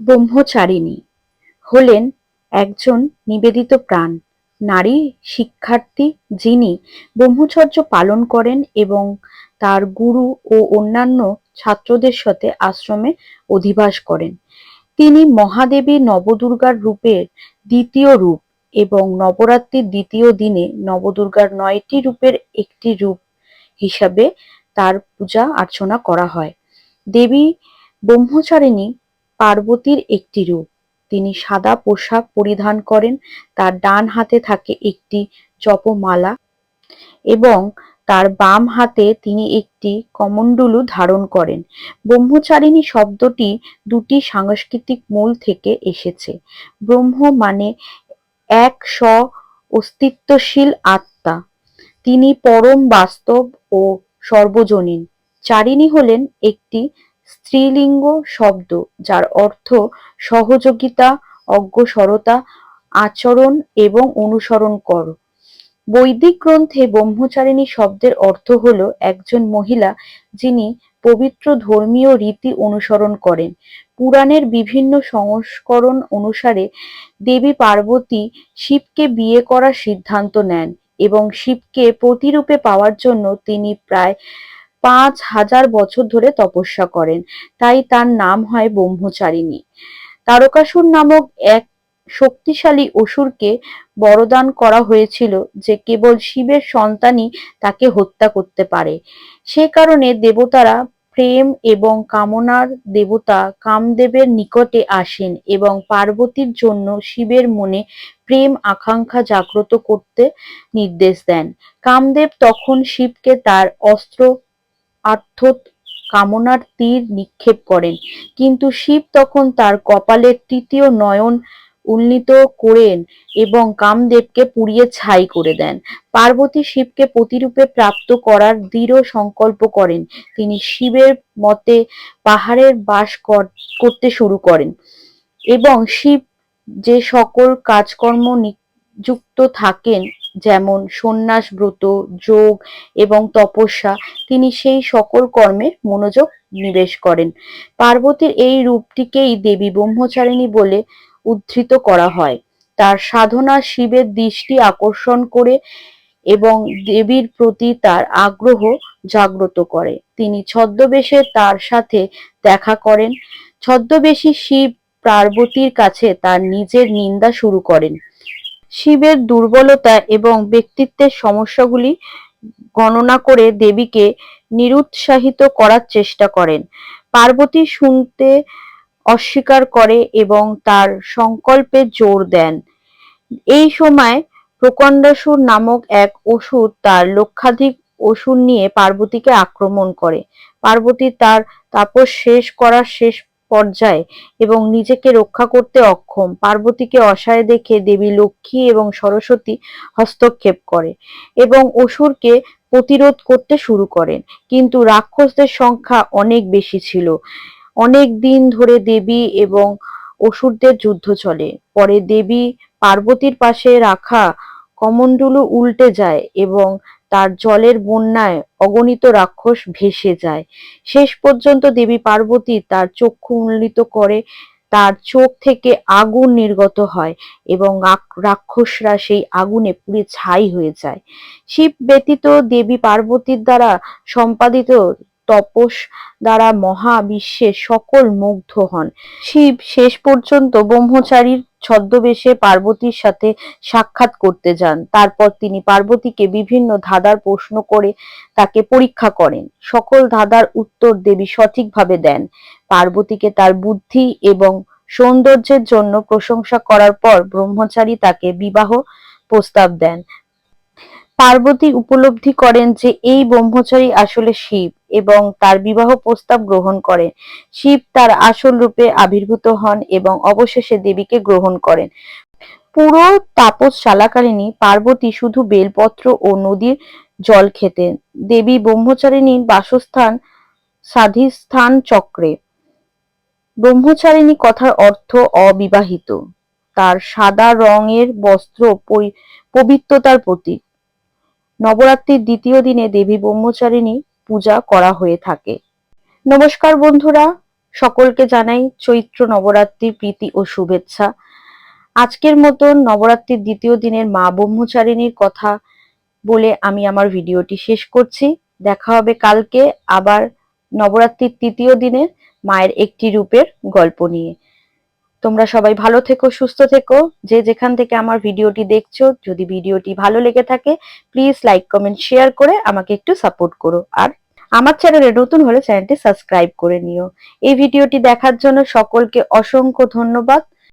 ব্রহ্মচারিণী হলেন একজন নিবেদিত প্রাণ। নারী শিক্ষার্থী যিনি ব্রহ্মচর্য পালন করেন এবং তার গুরু ও অন্যান্য ছাত্রদের সাথে আশ্রমে অধিবাস করেন। তিনি মহাদেবী নবদুর্গার রূপের দ্বিতীয় রূপ এবং নবরাত্রির দ্বিতীয় দিনে নবদুর্গার নয়টি রূপের একটি রূপ হিসাবে তার পূজা অর্চনা করা হয়। দেবী ব্রহ্মচারিণী পার্বতীর একটি রূপ। তিনি সাদা পোশাক পরিধান করেন, তার ডান হাতে থাকে একটি জপমালা এবং তার বাম হাতে তিনি একটি কমণ্ডলু ধারণ করেন। ব্রহ্মচারিণী শব্দটি দুটি সাংস্কৃতিক মূল থেকে এসেছে। ব্রহ্ম মানে এক স্ব অস্তিত্বশীল আত্মা। তিনি পরম বাস্তব ও সর্বজনীন। চারিণী হলেন একটি স্ত্রীলিঙ্গ শব্দ, যার অর্থ সহযোগিতা অজ্ঞসরতা আচরণ এবং অনুসরণ কর। বৈদিক গ্রন্থে ব্রহ্মচারিণী শব্দের অর্থ হল একজন মহিলা যিনি পবিত্র ধর্মীয় রীতি অনুসরণ করেন। পুরাণের বিভিন্ন সংস্করণ অনুসারে দেবী পার্বতী শিবকে বিয়ে করার সিদ্ধান্ত নেন এবং শিবকে প্রতিরূপে পাওয়ার জন্য তিনি প্রায় পাঁচ হাজার বছর ধরে তপস্যা করেন। তাই তার নাম হয় ব্রহ্মচারিণী। তারকাসুর নামক এক শক্তিশালী অসুরকে বরদান করা হয়েছিল যে কেবল শিবের সন্তানই তাকে হত্যা করতে পারে। সে কারণে দেবতারা প্রেম এবং কামনার দেবতা কামদেবের নিকটে আসেন এবং পার্বতীর জন্য শিবের মনে প্রেম আকাঙ্ক্ষা জাগ্রত করতে নির্দেশ দেন। কামদেব তখন শিবকে তার অস্ত্র অর্থাৎ কামনার তীর নিক্ষেপ করেন। কিন্তু শিব তখন তার কপালের তৃতীয় নয়ন উন্নীত করেন এবং কামদেবকে পুড়িয়ে ছাই করে দেন। পার্বতী শিবকে প্রতিরূপে প্রাপ্ত করার দৃঢ় সংকল্প করেন। তিনি শিবের মতে পাহাড়ের বাস করতে শুরু করেন এবং শিব যে সকল কাজকর্ম নিযুক্ত থাকেন যেমন সন্ন্যাস, ব্রত, যোগ এবং তপস্যা, তিনি সেই সকল কর্মে মনোযোগ নিবেশ করেন। পার্বতীর এই রূপটিকেই দেবী ব্রহ্মচারিণী বলে উদ্ধৃত করা হয়। তার সাধনা শিবের দৃষ্টি আকর্ষণ করে এবং দেবীর প্রতি তার আগ্রহ জাগ্রত করে। তিনি ছদ্মবেশে তার সাথে দেখা করেন। ছদ্মবেশী শিব পার্বতীর কাছে তার নিজের নিন্দা শুরু করেন। শিবের দুর্বলতা এবং ব্যক্তিত্বের সমস্যাগুলি গণনা করে দেবীকে নিরুৎসাহিত করার চেষ্টা করেন। পার্বতী শুনতে অস্বীকার করে এবং তার সংকল্পে জোর দেন। এই সময় প্রকণ্ডাসুর নামক এক অসুর তার লক্ষাধিক অসুর নিয়ে পার্বতীকে আক্রমণ করে। পার্বতী তার তাপস শেষ করার শেষ পর্যায়ে এবং নিজেকে রক্ষা করতে অক্ষম। পার্বতীকে অসহায় দেখে দেবী লক্ষ্মী এবং সরস্বতী হস্তক্ষেপ করে এবং অসুরকে প্রতিরোধ করতে শুরু করেন। কিন্তু রাক্ষসদের সংখ্যা অনেক বেশি ছিল। অনেক দিন ধরে দেবী এবং অসুরদের যুদ্ধ চলে। পরে দেবী পার্বতীর পাশে রাখা কমণ্ডলু উল্টে যায় এবং তার জলের বন্যায় অগণিত রাক্ষস ভেসে যায়। শেষ পর্যন্ত দেবী পার্বতী তার চক্ষু উন্নীত করে তার চোখ থেকে আগুন নির্গত হয় এবং রাক্ষসরা সেই আগুনে পুড়ে ছাই হয়ে যায়। শিব ব্যতীত দেবী পার্বতীর দ্বারা সম্পাদিত তপস দ্বারা মহাবিশ্বের সকল মুগ্ধ হন। শিব শেষ পর্যন্ত ব্রহ্মচারীর ছদ্মবেশে পার্বতীর সাথে সাক্ষাৎ করতে যান। তারপর তিনি পার্বতীকে বিভিন্ন ধাঁধার প্রশ্ন করে তাকে পরীক্ষা করেন। সকল ধাঁধার উত্তর দেবী সঠিকভাবে দেন। পার্বতীকে তার বুদ্ধি এবং সৌন্দর্যের জন্য প্রশংসা করার পর ব্রহ্মচারী তাকে বিবাহ প্রস্তাব দেন। পার্বতী উপলব্ধি করেন যে, এই ব্রহ্মচারী আসলে শিব। এবং তার বিবাহ প্রস্তাব গ্রহণ করেন। শিব তার আসল রূপে আবির্ভূত হন এবং অবশেষে দেবীকে গ্রহণ করেন। পুরো তাপস চলাকালীনই পার্বতী শুধু বেলপত্র ও নদীর জল খেতেন। দেবী ব্রহ্মচারিণীর বাসস্থান স্বাধিস্থান চক্রে ব্রহ্মচারিণী কথার অর্থ অবিবাহিত। তার সাদা রঙের বস্ত্র পবিত্রতার প্রতীক। নবরাত্রির দ্বিতীয় দিনে দেবী ব্রহ্মচারিণী পূজা করা হয়ে থাকে। নমস্কার বন্ধুরা, সকলকে জানাই চৈত্র নবরাত্রির প্রীতি ও শুভেচ্ছা। আজকের মতন নবরাত্রির দ্বিতীয় দিনের মা ব্রহ্মচারিণীর কথা বলে আমি আমার ভিডিওটি শেষ করছি। দেখা হবে কালকে আবার নবরাত্রির তৃতীয় দিনের মায়ের একটি রূপের গল্প নিয়ে। তোমরা সবাই ভালো থেকো, সুস্থ থেকো। যে যেখান থেকে আমার ভিডিওটি দেখছ, যদি ভিডিওটি ভালো লেগে থাকে প্লিজ লাইক কমেন্ট শেয়ার করে আমাকে একটু সাপোর্ট করো। আর আমার চ্যানেলে নতুন হলে চ্যানেলটি সাবস্ক্রাইব করে নিও। এই ভিডিওটি দেখার জন্য সকলকে অসংখ্য ধন্যবাদ।